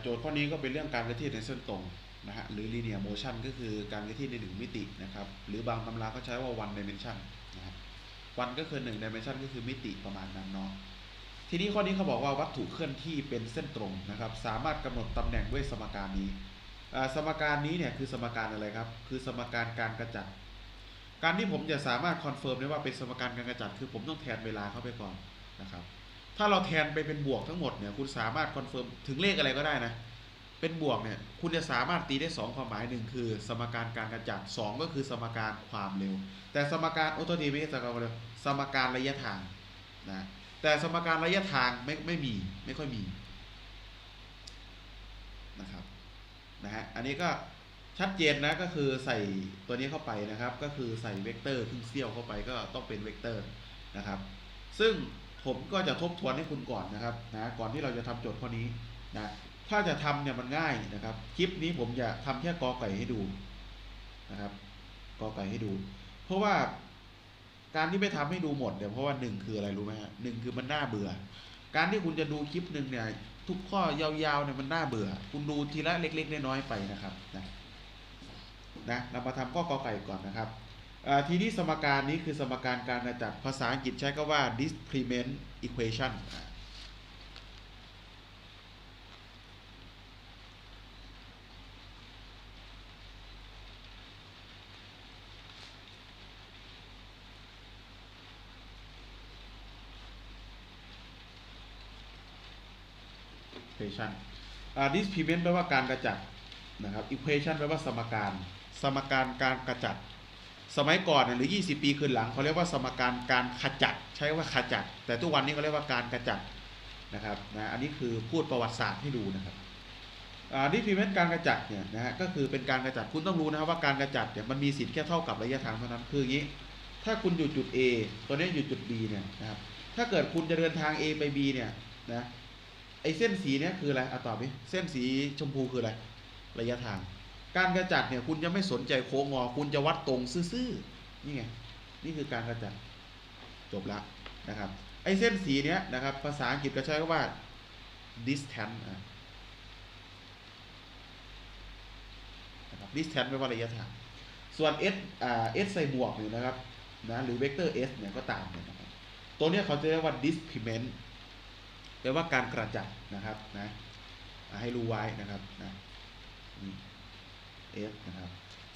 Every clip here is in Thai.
โจทย์ข้อนี้ก็เป็นเรื่องการเคลื่อนที่ในเส้นตรงนะฮะหรือ linear motion ก็คือการเคลื่อนที่ในหนึ่งมิตินะครับหรือบางตำราก็ใช้ว่า one dimension นะครับ one ก็คือหนึ่ง dimension ก็คือมิติประมาณนั้นเนาะทีนี้ข้อนี้เขาบอกว่าวัตถุเคลื่อนที่เป็นเส้นตรงนะครับ สามารถกำหนดตำแหน่งด้วยสมการนี้ สมการนี้เนี่ยคือสมการอะไรครับ คือสมการการกระจัด การที่ผมจะสามารถคอนเฟิร์มได้ว่าเป็นสมการการกระจัด คือผมต้องแทนเวลาเข้าไปก่อนนะครับ ถ้าเราแทนไปเป็นบวกทั้งหมดเนี่ยคุณสามารถคอนเฟิร์มถึงเลขอะไรก็ได้นะ เป็นบวกเนี่ยคุณจะสามารถตีได้ 2 ความหมายหนึ่งคือ สมการการกระจัด2ก็คือสมการความเร็ว แต่สมการโอโตทีไม่ใช่สมการความเร็วสมการระยะทางนะแต่สมการระยะทางไม่ไม่มีไม่ค่อยมีนะครับนะฮะอันนี้ก็ชัดเจนนะก็คือใส่ตัวนี้เข้าไปนะครับ ก็คือใส่เวกเตอร์ครึ่งเสี้ยวเข้าไปก็ต้องเป็นเวกเตอร์นะครับ ซึ่ง ผมก็จะทบทวนให้คุณก่อนนะครับนะก่อนที่เราจะทำโจทย์ข้อนี้นะถ้าจะทำเนี่ยมันง่ายนะครับ คลิปนี้ผมจะทำแค่กอไก่ให้ดูนะครับกอไก่ให้ดู เพราะว่าการที่ไม่ทำให้ดูหมดเนี่ยเพราะว่าหนึ่งคืออะไรรู้ไหมฮะหนึ่งคือมันน่าเบื่อ การที่คุณจะดูคลิปหนึ่งเนี่ยทุกข้อยาวๆเนี่ยมันน่าเบื่อ คุณดูทีละเล็ก ๆ น้อยๆไปนะครับนะนะเรามาทำข้อกอไก่ก่อนนะครับ ทีนี้สมการนี้คือสมการการกระจัดภาษาอังกฤษใช้ก็ว่า discrement equation อ่า equation อ่า discrement แปลว่าการกระจัดนะครับ equation แปลว่าสมการ สมการการกระจัด สมัยก่อนเนี่ยหรือ 20 ปีขึ้นหลังเขาเรียกว่าสมการการขจัดใช้ว่าขจัด แต่ทุกวันนี้เขาเรียกว่าการกระจัดนะครับนะอันนี้คือพูดประวัติศาสตร์ให้ดูนะครับอ่าดิฟิเมนต์การกระจัดเนี่ยนะฮะก็คือเป็นการกระจัดคุณต้องรู้นะครับว่าการกระจัดเนี่ยมันมีสิทธิ์แค่เท่ากับระยะทางเท่านั้นคืออย่างนี้ ถ้าคุณอยู่จุด A ตัวนี้อยู่จุด B เนี่ยนะครับถ้าเกิดคุณจะเดินทาง A ไป B เนี่ยนะไอเส้นสีเนี่ยคืออะไรอะตอบดิเส้นสีชมพูคืออะไรระยะทาง การกระจัดเนี่ยคุณจะไม่สนใจโค้งงอ คุณจะวัดตรงซื่อๆนี่ไงนี่คือการกระจัดจบละนะครับไอเส้นสีเนี้ยนะครับภาษาอังกฤษก็ใช้คำว่า distance นะครับ distance แปลว่าระยะทาง ส่วน s อ่า s ใส่บวกเนี่ยนะครับนะหรือเวกเตอร์ s เนี่ยก็ตามเนี่ยนะครับตัวเนี้ยเขาจะเรียกว่า displacement แปลว่าการกระจัดนะครับนะให้รู้ไว้นะครับนะ s นะครับ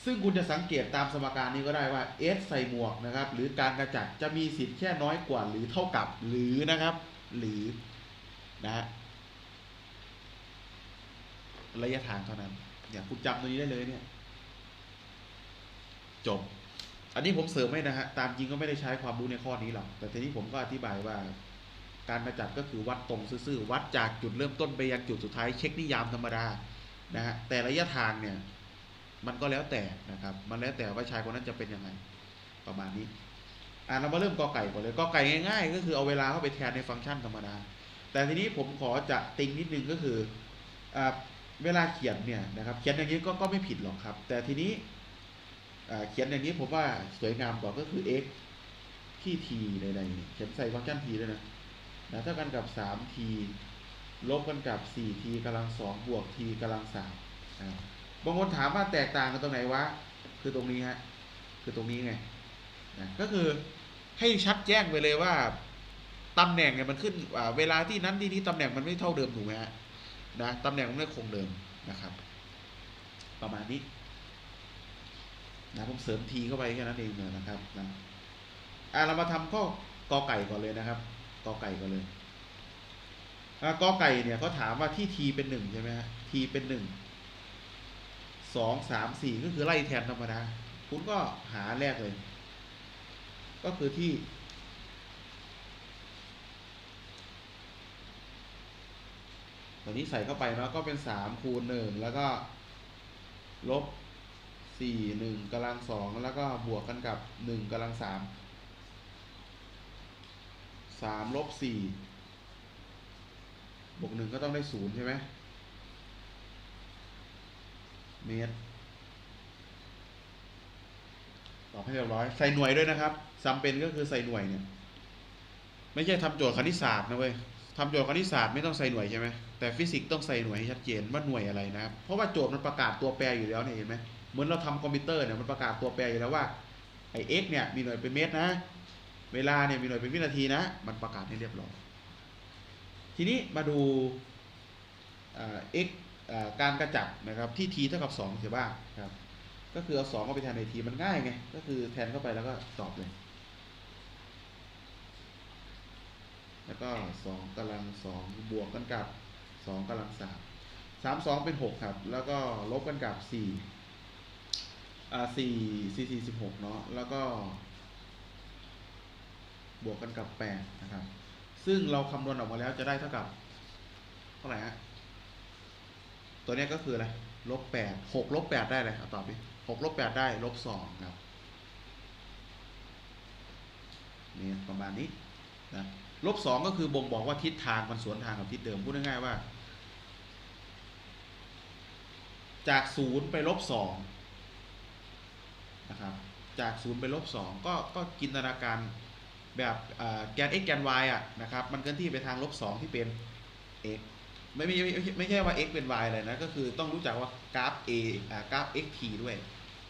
ซึ่งคุณจะสังเกตตามสมการนี้ก็ได้ว่า s ใส่หมวกนะครับ หรือการกระจัดจะมีสิทธิ์แค่น้อยกว่าหรือเท่ากับหรือนะครับ หรือนะฮะระยะทางเท่านั้น อย่างคุณจำตัวนี้ได้เลยเนี่ย จบ อันนี้ผมเสริมให้นะฮะ ตามจริงก็ไม่ได้ใช้ความรู้ในข้อนี้หรอก แต่ทีนี้ผมก็อธิบายว่า การกระจัดก็คือวัดตรงซื่อๆ วัดจากจุดเริ่มต้นไปยังจุดสุดท้าย เช็คนิยามธรรมดา นะฮะ แต่ระยะทางเนี่ย มันก็แล้วแต่นะครับ มันแล้วแต่ว่าชายคนนั้นจะเป็นยังไงประมาณนี้อ่าเรามาเริ่มกอไก่ก่อนเลยกอไก่ง่าย ๆ ก็คือเอาเวลาเข้าไปแทนในฟังก์ชันธรรมดา แต่ทีนี้ผมขอจะติงนิดนึงก็คืออ่าเวลาเขียนเนี่ยนะครับเขียนอย่างนี้ก็ก็ไม่ผิดหรอกครับ แต่ทีนี้เขียนอย่างนี้ผมว่าสวยงามกว่าก็คือ x ที่ t ใดๆเขียนใส่ฟังก์ชัน t ด้วยนะนะเท่ากันกับ 3t ลบกันกับ 4t กำลัง2บวก t กำลัง3 บางคนถามว่าแตกต่างกันตรงไหนวะ คือตรงนี้ฮะ คือตรงนี้ไงนะก็คือให้ชัดแจ้งไปเลยว่าตำแหน่งเนี่ยมันขึ้นเวลาที่นั้นที่นี้ตำแหน่งมันไม่เท่าเดิมถูกไหมฮะนะตำแหน่งมันไม่คงเดิมนะครับ ประมาณนี้นะผมเสริมทีเข้าไปแค่นั้นเองเนี่ยนะครับนะอ่าเรามาทำข้อกอไก่ก่อนเลยนะครับกอไก่ก่อนเลยอ่ากอไก่เนี่ยเขาถามว่าที่ทีเป็นหนึ่งใช่ไหมฮะทีเป็นหนึ่ง สองสามสี่ก็คือไล่แทนธรรมดา คุณก็หาแรกเลย ก็คือที่ตอนนี้ใส่เข้าไปเนาะก็เป็นสามคูณหนึ่งแล้วก็ลบสี่หนึ่งกำลังสองแล้วก็บวกกันกับหนึ่งกำลังสามสามลบสี่บวกหนึ่งก็ต้องได้ศูนย์ใช่ไหม เมตรตอบให้เรียบร้อย ใส่หน่วยด้วยนะครับจำเป็นก็คือใส่หน่วยเนี่ย ไม่ใช่ทำโจทย์คณิตศาสตร์นะเว้ยทำโจทย์คณิตศาสตร์ไม่ต้องใส่หน่วยใช่ไหมแต่ฟิสิกส์ต้องใส่หน่วยให้ชัดเจนว่าหน่วยอะไรนะครับ เพราะว่าโจทย์มันประกาศตัวแปรอยู่แล้วเนี่ยเห็นไหมเหมือนเราทำคอมพิวเตอร์เนี่ยมันประกาศตัวแปรอยู่แล้วว่าไอ้ x เนี่ยมีหน่วยเป็นเมตรนะ เวลาเนี่ยมีหน่วยเป็นวินาทีนะ มันประกาศให้เรียบร้อย ทีนี้มาดูเอ่อ x เอ่อ การกระจับนะครับที่ t เท่ากับ2เสียบ้างครับ ก็คือเอา2เข้าไปแทนใน t มันง่ายไง ก็คือแทนเข้าไปแล้วก็ตอบเลย แล้วก็สองกำลังสองบวกกันกับสองกำลังสามสามสองเป็นหกครับ แล้วก็ลบกันกับสี่อ่าสี่สี่สี่สิบหกเนาะแล้วก็บวกกันกับแปดนะครับ ซึ่งเราคำนวณออกมาแล้วจะได้เท่ากับ เท่าไหร่ฮะ ตัวนี้ก็คืออะไรลบแปดหกลบแปดได้เลยเอาตอบดิหกลบแปดได้ลบสองครับนี่ประมาณนี้นะลบสองก็คือบ่งบอกว่าทิศทางมันสวนทางกับทิศเดิมพูดง่ายๆว่า จากศูนย์ไปลบสองนะครับจากศูนย์ไปลบสองก็ก็จินตนาการแบบเอ่อแกน x แกน y อะนะครับมันเคลื่อนที่ไปทางลบสองที่เป็น x ไม่ไม่ไม่ไม่ไม่ใช่ว่า x เป็น y เลยนะ ก็คือต้องรู้จักว่ากราฟ a อ่ากราฟ xt ด้วย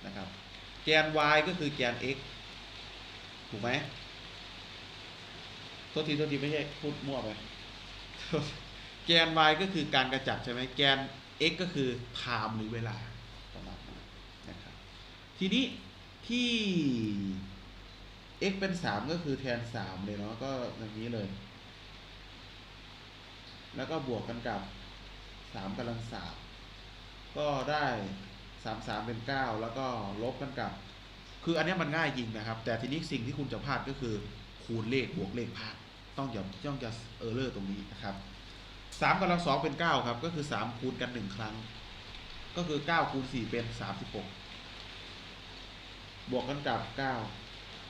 นะครับ แกน y ก็คือแกน x ถูกไหมโทษทีโทษทีไม่ใช่พูดมั่วไปแกน y ก็คือการกระจัดใช่ไหมแกน x ก็คือ time หรือเวลาประมาณนั้นนะครับ ทีนี้ที่ x เป็น 3 ก็คือแทน 3 เลยเนาะก็อย่างนี้เลย แล้วก็บวกกันกับ 3กำลัง3ก็ได้ 3 3 เป็น 9 แล้วก็ลบกันกับ คืออันนี้มันง่ายจริงนะครับ แต่ทีนี้สิ่งที่คุณจะพลาดก็คือ คูณเลขบวกเลขพลาดต้องอย่าต้องจะเออร์เลอร์ตรงนี้นะครับสามกำลังสองเป็นเก้าครับ ก็คือสามคูณกันหนึ่งครั้ง ก็คือเก้าคูณสี่เป็นสามสิบหกบวกกันกับเก้า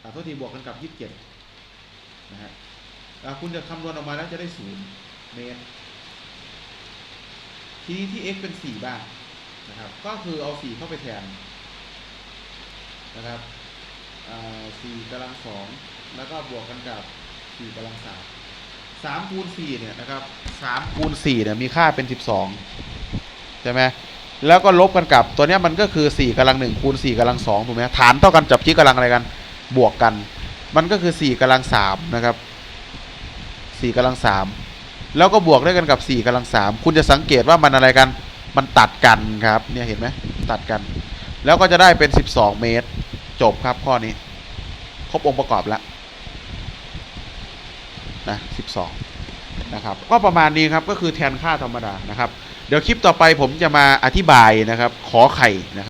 อ่าทษทีบวกกันกับยี่สิบเจ็ดนะฮะคุณจะคำนวณออกมาแล้วจะได้ศูนย์ เมตร ทีนี้ที่ x เป็นสี่บ้างนะครับ ก็คือเอาสี่เข้าไปแทนนะครับอ่าสี่กำลังสองแล้วก็บวกกันกับสี่กำลังสามสามคูณสี่เนี่ยนะครับสามคูณสี่เนี่ยมีค่าเป็นสิบสองใช่ไหมแล้วก็ลบกันกับตัวเนี้ยมันก็คือสี่กำลังหนึ่งคูณสี่กำลังสองถูกไหมฐานเท่ากันจับชี้กำลังอะไรกัน บวกกัน มันก็คือสี่กำลังสามนะครับสี่กำลังสาม แล้วก็บวกด้วยกันกับสี่กำลังสามคุณจะสังเกตว่ามันอะไรกัน มันตัดกันครับ เนี่ยเห็นไหมตัดกัน แล้วก็จะได้เป็นสิบสองเมตร จบครับข้อนี้ ครบองค์ประกอบแล้วนะสิบสองนะครับ ก็ประมาณนี้ครับ ก็คือแทนค่าธรรมดานะครับ เดี๋ยวคลิปต่อไปผมจะมาอธิบายนะครับ ขอไข่นะครับ